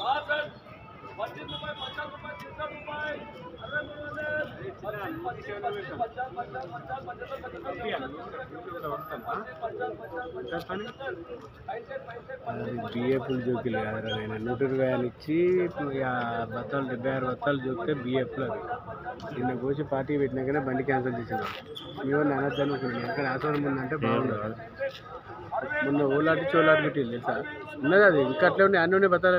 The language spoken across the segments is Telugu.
భారత్ પચીસ జోకిలు కదరా నేను నూట రూపాయలు ఇచ్చి బత్తాలు డెబ్బై ఆరు బత్తాలు చూస్తే బిఎఫ్లో నిన్న కోసి పార్టీ పెట్టినాకనే బండి క్యాన్సిల్ చేసిన మేము అనర్థాన్ని అనుకున్నాను. ఎక్కడ ఆసనం ఉందంటే బాగుండదు ముందు ఓలాటి చోలాటి పెట్టి సార్ ఉన్నది అది. ఇంకా అట్లా ఉన్నాయి. అన్ని ఉన్నాయి బత్తాలు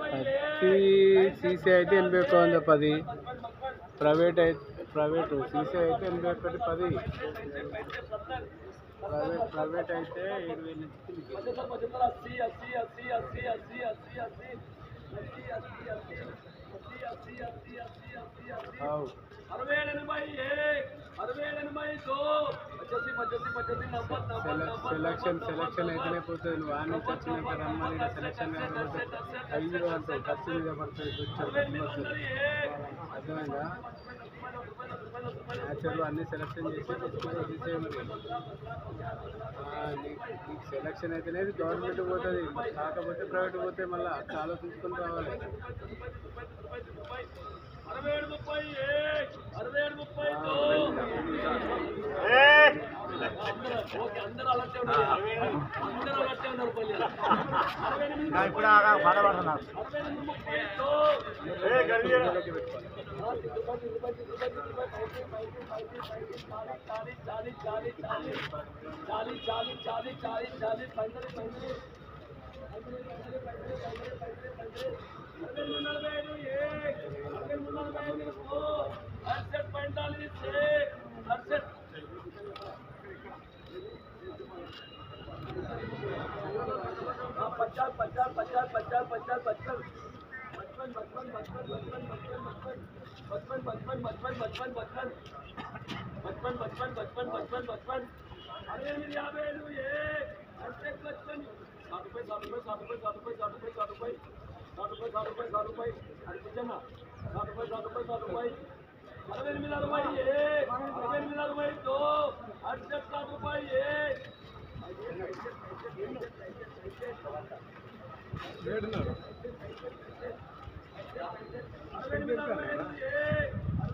పత్తి సీసీ అయితే ఎనభై ఒక్క వంద పది. ప్రైవేట్ అయితే ప్రైవేట్ సీసీ అయితే ఎనభై ఒకటి పది. ప్రైవేట్ ప్రైవేట్ అయితే ఏడు వేల అరవై ఎనభై అరవై ఎనభై దో సెలక్షన్ సెలక్షన్ అయితేనే పోతుంది. నువ్వు ఆడ నుంచి వచ్చినాక రమ్మని సెలక్షన్ కాకపోతే ఐదు ఖర్చు మీద పడుతుంది అర్థమైందా? న్యాచురల్ అన్ని సెలక్షన్ చేసి తెచ్చుకొని తీసేయమని ఆ, నీ- నీకు సెలక్షన్ అయితేనే గవర్నమెంట్ పోతుంది కాకపోతే ప్రైవేట్ పోతే మళ్ళీ అట్లా ఆలోచించుకొని రావాలి. అరవై ఏడు ముప్పై అరవై ఏడు ముప్పై ఇప్పుడు బాధపడుతున్నారు చాలి చాలి చాలి చాలి చాలి పందరి పందరి పందరి పందరి పందరి बचपन बचपन। बचपन बचपन बचपन बचपन बचपन। अरे मेरी यहाँ ये हंड्रेड बचपन। साठ रुपए साठ रुपए साठ रुपए साठ रुपए साठ रुपए साठ रुपये। साठ रुपये साठ रुपये साठ रुपये। अरे पूछे साठ रुपये साठ रुपये साठ रुपये। अरे मिला रुपये एक अरे मिला रुपये दो। हंड्रेड साठ रुपये एक अरे मिला रुपये एक